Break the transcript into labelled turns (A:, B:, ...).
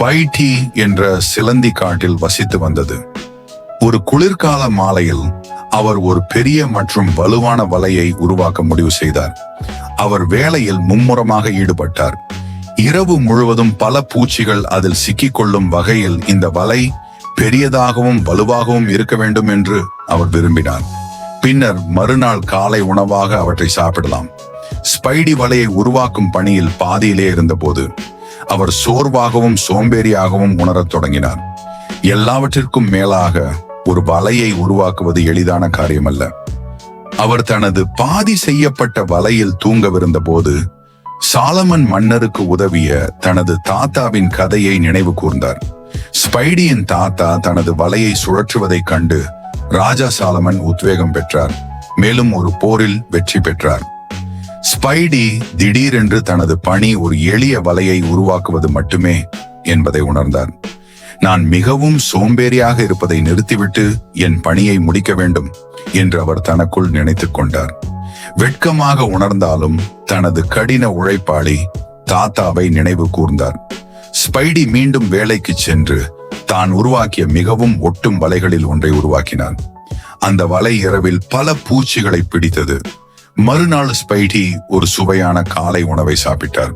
A: Spidey என்ற சிலந்தி காட்டில் வசித்து வந்தது. ஒரு குளிர்கால மாலையில் அவர் ஒரு பெரிய மற்றும் வலுவான வலையை உருவாக்க முடிவு செய்தார். அவர் வேலையில் மும்முரமாக ஈடுபட்டார். இரவு முழுவதும் பல பூச்சிகள் அதில் சிக்கிக்கொள்ளும் வகையில் இந்த வலை பெரியதாகவும் வலுவாகவும் இருக்க வேண்டும் என்று அவர் விரும்பினார். பின்னர் மறுநாள் காலை உணவாக அவற்றை சாப்பிடலாம். ஸ்பைடி வலையை உருவாக்கும் பணியில் பாதியிலே இருந்தபோது அவர் சோர்வாகவும் சோம்பேறியாகவும் உணரத் தொடங்கினார். எல்லாவற்றிற்கும் மேலாக ஒரு வலையை உருவாக்குவது எளிதான காரியமல்ல. அவர் தனது பாதி செய்யப்பட்ட வலையில் தூங்கவிருந்த போது சாலமன் மன்னருக்கு உதவிய தனது தாத்தாவின் கதையை நினைவு கூர்ந்தார். ஸ்பைடியின் தாத்தா தனது வலையை சுழற்றுவதைக் கண்டு ராஜா சாலமன் உத்வேகம் பெற்றார். மேலும் ஒரு போரில் வெற்றி பெற்றார். ஸ்பைடி திடீரென்று தனது பணி ஒரு எளிய வலையை உருவாக்குவது மட்டுமே என்பதை உணர்ந்தார். நான் மிகவும் சோம்பேறியாக இருப்பதை நிறுத்திவிட்டு என் பணியை முடிக்க வேண்டும் என்று அவர் தனக்குள் நினைத்துக் கொண்டார். வெட்கமாக உணர்ந்தாலும் தனது கடின உழைப்பாளி தாத்தாவை நினைவு கூர்ந்தார். ஸ்பைடி மீண்டும் வேலைக்கு சென்று தான் உருவாக்கிய மிகவும் ஒட்டும் வலைகளில் ஒன்றை உருவாக்கினார் அந்த வலை இரவில் பல பூச்சிகளை பிடித்தது. மறுநாள் ஸ்பைடி ஒரு சுவையான காலை உணவை சாப்பிட்டார்.